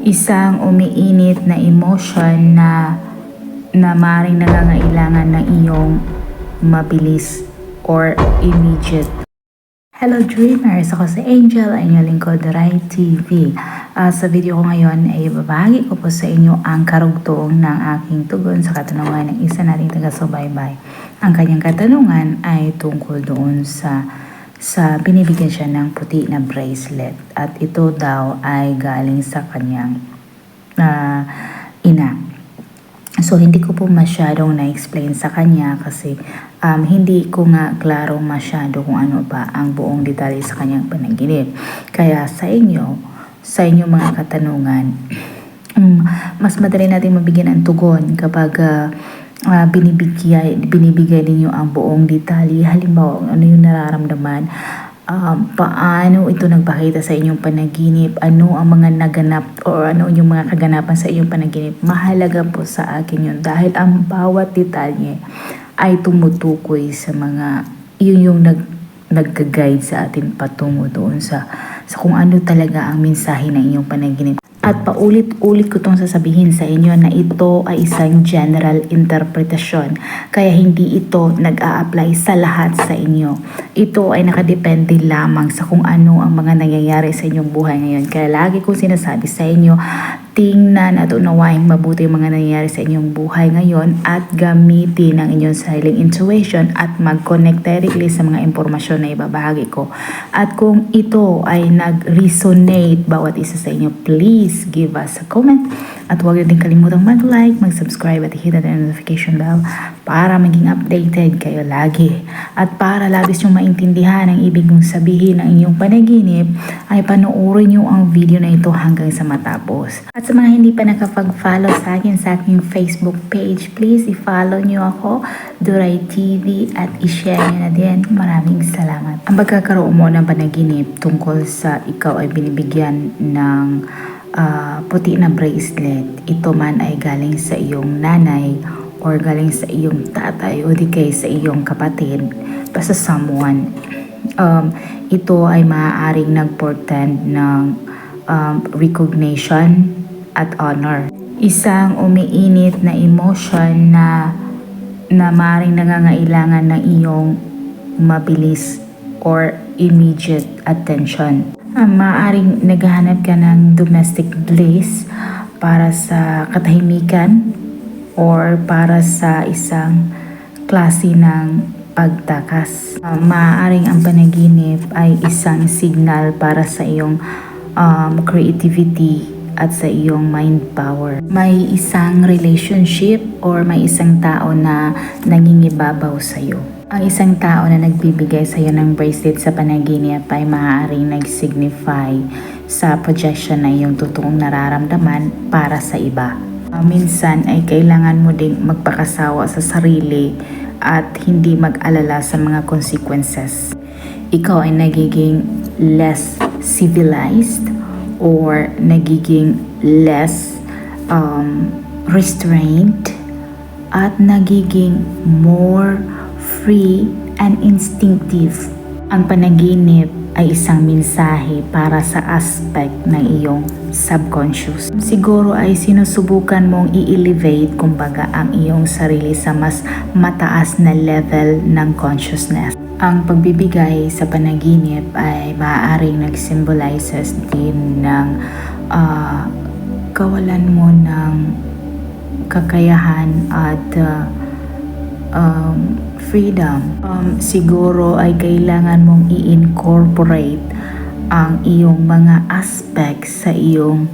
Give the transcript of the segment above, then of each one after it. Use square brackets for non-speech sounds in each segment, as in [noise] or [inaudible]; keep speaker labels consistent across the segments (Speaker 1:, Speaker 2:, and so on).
Speaker 1: Isang umiinit na emotion na na maring nangangailangan ng iyong mabilis or immediate Hello Dreamers! Ako si Angel, ang inyong lingkod Rai TV. Ah, sa video ko ngayon ay babahagi ko po sa inyo ang karugtong ng aking tugon sa katanungan ng isa nating taga-subaybay. Ang kanyang katanungan ay tungkol doon sa sa binibigyan siya ng puti na bracelet at ito daw ay galing sa kanyang ah, ina. So, hindi ko po masyadong na-explain sa kanya kasi um, hindi ko nga klaro masyado kung ano ba ang buong detalye sa kanyang panaginip. Kaya sa inyo, sa inyong mga katanungan, [clears throat] um, mas madali natin mabigyan ng tugon kapag uh, uh, binibigay, binibigay ninyo ang buong detalye. Halimbawa, ano yung nararamdaman, um, paano ito nagpakita sa inyong panaginip, ano ang mga naganap or ano yung mga kaganapan sa inyong panaginip. Mahalaga po sa akin yun dahil ang bawat detalye ay tumutukoy sa mga yun yung nag nagka-guide sa atin patungo doon sa sa kung ano talaga ang mensahe ng inyong panaginip. At paulit-ulit ko itong sasabihin sa inyo na ito ay isang general interpretasyon. Kaya hindi ito nag-a-apply sa lahat sa inyo. Ito ay nakadepende lamang sa kung ano ang mga nangyayari sa inyong buhay ngayon. Kaya lagi kong sinasabi sa inyo, tingnan at unawain mabuti yung mga nangyayari sa inyong buhay ngayon at gamitin ang inyong sariling intuition at mag-connect directly sa mga impormasyon na ibabahagi ko. At kung ito ay nag-resonate bawat isa sa inyo, please give us a comment at huwag din kalimutang mag-like, mag-subscribe at hit ang notification bell para maging updated kayo lagi. At para labis nyo maintindihan ang ibig kong sabihin ng inyong panaginip, ay panoorin nyo ang video na ito hanggang sa matapos. At sa mga hindi pa nakapag-follow sa akin sa aking Facebook page, please i-follow nyo ako, Duray TV, at i-share nyo na din. Maraming salamat. Ang pagkakaroon mo ng panaginip tungkol sa ikaw ay binibigyan ng ah, puti na bracelet, ito man ay galing sa iyong nanay or galing sa iyong tatay o di kay sa iyong kapatid, basta someone. Um, ito ay maaaring nagportend ng um, recognition at honor. Isang umiinit na emotion na na maaaring nangangailangan ng iyong mabilis or immediate attention. Uh, maaaring naghahanap ka ng domestic bliss para sa katahimikan or para sa isang klase ng pagtakas. Uh, maaaring ang panaginip ay isang signal para sa iyong um, creativity at sa iyong mind power. May isang relationship or may isang tao na nangingibabaw sa iyo. Ang isang tao na nagbibigay sa iyo ng bracelet sa panaginip ay maaaring nag-signify sa projection na iyong totoong nararamdaman para sa iba. Uh, minsan ay kailangan mo ding magpakasawa sa sarili at hindi mag-alala sa mga consequences. Ikaw ay nagiging less civilized or nagiging less um, restrained at nagiging more free and instinctive. Ang panaginip ay isang mensahe para sa aspect ng iyong subconscious. Siguro ay sinusubukan mong i-elevate kumbaga ang iyong sarili sa mas mataas na level ng consciousness. Ang pagbibigay sa panaginip ay maaaring nag-symbolizes din ng ah, kawalan mo ng kakayahan at ah, um, freedom. Um, siguro ay kailangan mong i-incorporate ang iyong mga aspects sa iyong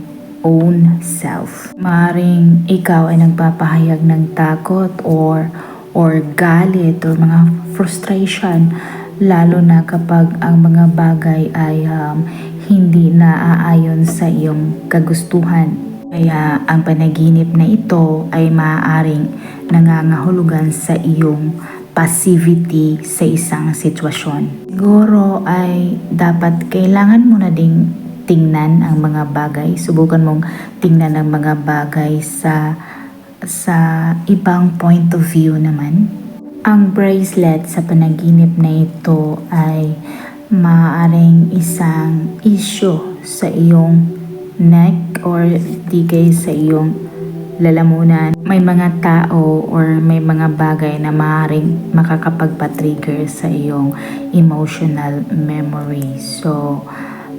Speaker 1: own self. Maring ikaw ay nagpapahayag ng takot or or galit or mga frustration lalo na kapag ang mga bagay ay um, hindi naaayon sa iyong kagustuhan. Kaya ang panaginip na ito ay maaaring nangangahulugan sa iyong passivity sa isang sitwasyon. Siguro ay dapat kailangan mo na ding tingnan ang mga bagay. Subukan mong tingnan ang mga bagay sa sa ibang point of view naman. Ang bracelet sa panaginip na ito ay maaaring isang issue sa iyong neck or digay sa iyong lalamunan. May mga tao or may mga bagay na maaaring makakapagpa-trigger sa iyong emotional memory. So,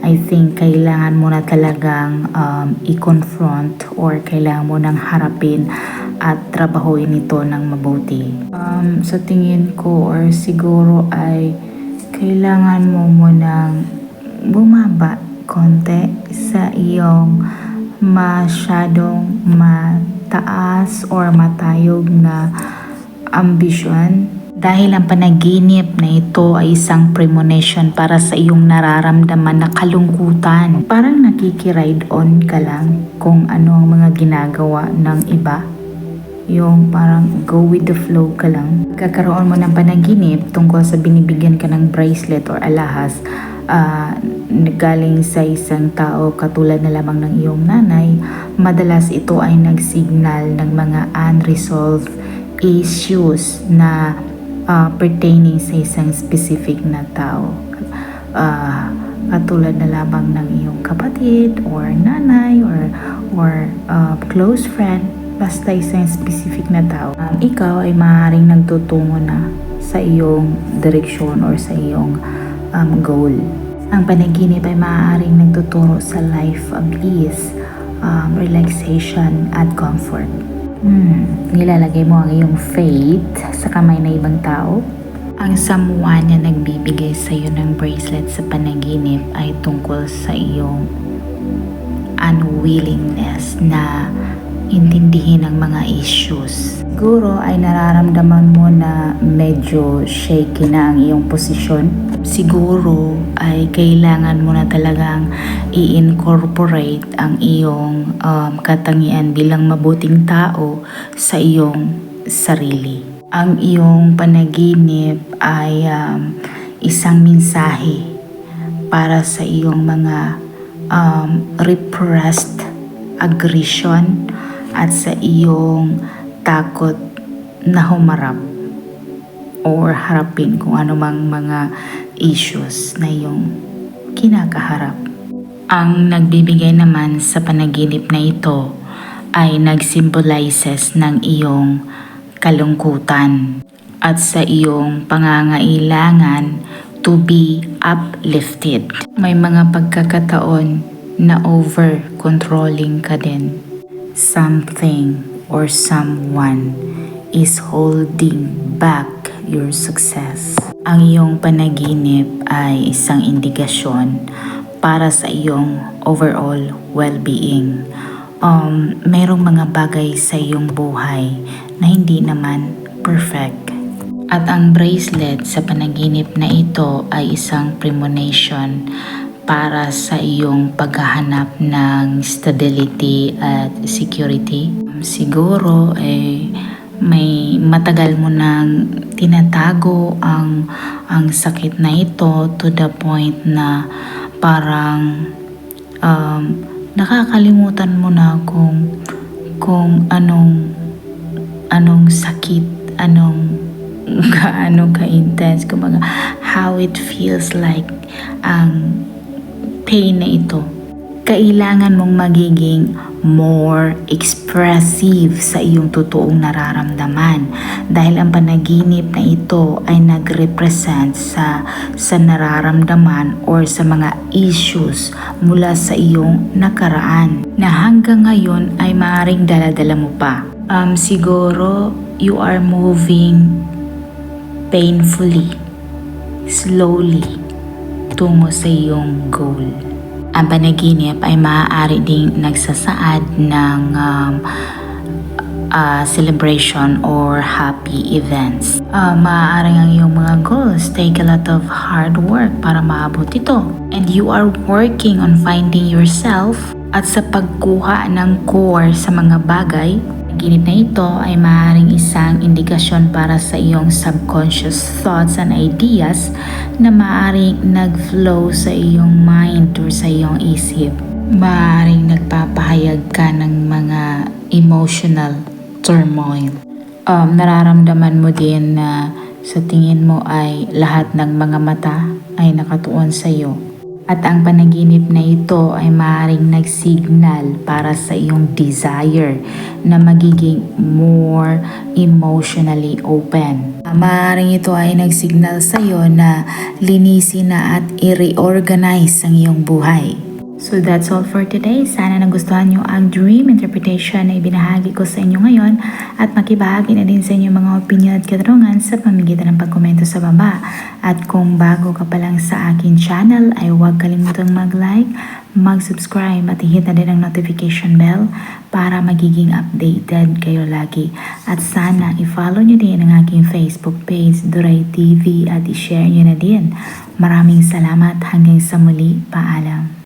Speaker 1: I think kailangan mo na talagang um, i-confront or kailangan mo nang harapin at trabahuin ito ng mabuti. Um, sa tingin ko or siguro ay kailangan mo munang bumaba konti sa iyong masyadong mataas or matayog na ambisyon dahil ang panaginip na ito ay isang premonition para sa iyong nararamdaman na kalungkutan. Parang nakikiride on ka lang kung ano ang mga ginagawa ng iba. Yung parang go with the flow ka lang. Kakaroon mo ng panaginip tungkol sa binibigyan ka ng bracelet or alahas uh, galing sa isang tao katulad na lamang ng iyong nanay, madalas ito ay nagsignal ng mga unresolved issues na uh, pertaining sa isang specific na tao. Uh, katulad na lamang ng iyong kapatid or nanay or or uh, close friend basta isang specific na tao. Um, ikaw ay maaaring nagtutungo na sa iyong direksyon or sa iyong um, goal. Ang panaginip ay maaaring nagtuturo sa life of ease, um, relaxation at comfort. Hmm, nilalagay mo ang iyong faith sa kamay ng ibang tao. Ang someone na nagbibigay sa iyo ng bracelet sa panaginip ay tungkol sa iyong unwillingness na intindihin ang mga issues. Siguro ay nararamdaman mo na medyo shaky na ang iyong posisyon. Siguro ay kailangan mo na talagang i-incorporate ang iyong um, katangian bilang mabuting tao sa iyong sarili. Ang iyong panaginip ay um, isang mensahe para sa iyong mga um, repressed aggression at sa iyong takot na humarap or harapin kung ano mang mga issues na iyong kinakaharap. Ang nagbibigay naman sa panaginip na ito ay nagsimbolizes ng iyong kalungkutan at sa iyong pangangailangan to be uplifted. May mga pagkakataon na over-controlling ka din. Something or someone is holding back your success. Ang iyong panaginip ay isang indikasyon para sa iyong overall well-being. Um, merong mga bagay sa iyong buhay na hindi naman perfect. At ang bracelet sa panaginip na ito ay isang premonition para sa iyong paghahanap ng stability at security. Siguro eh may matagal mo nang tinatago ang ang sakit na ito to the point na parang um, nakakalimutan mo na kung kung anong anong sakit, anong [laughs] gaano ka-intense, kumbaga how it feels like ang pain na ito, kailangan mong magiging more expressive sa iyong totoong nararamdaman dahil ang panaginip na ito ay nagrepresent sa sa nararamdaman or sa mga issues mula sa iyong nakaraan na hanggang ngayon ay maaring daladala mo pa. Um, siguro you are moving painfully, slowly, tungo sa iyong goal. Ang panaginip ay maaari ding nagsasaad ng um, uh, celebration or happy events. Uh, maaaring ang iyong mga goals take a lot of hard work para maabot ito. And you are working on finding yourself at sa pagkuha ng core sa mga bagay panaginip na ito ay maaaring isang indikasyon para sa iyong subconscious thoughts and ideas na maaaring nag-flow sa iyong mind or sa iyong isip. Maaaring nagpapahayag ka ng mga emotional turmoil. Um, nararamdaman mo din na sa tingin mo ay lahat ng mga mata ay nakatuon sa iyo. At ang panaginip na ito ay maaaring nagsignal para sa iyong desire na magiging more emotionally open. Maaaring ito ay nagsignal sa iyo na linisin na at i-reorganize ang iyong buhay. So that's all for today. Sana nagustuhan nyo ang dream interpretation na ibinahagi ko sa inyo ngayon at makibahagi na din sa inyo mga opinion at katanungan sa pamamagitan ng pagkomento sa baba. At kung bago ka pa lang sa akin channel ay huwag kalimutang mag-like, mag-subscribe at hit na din ang notification bell para magiging updated kayo lagi. At sana i-follow nyo din ang aking Facebook page, Duray TV at i-share nyo na din. Maraming salamat hanggang sa muli. Paalam.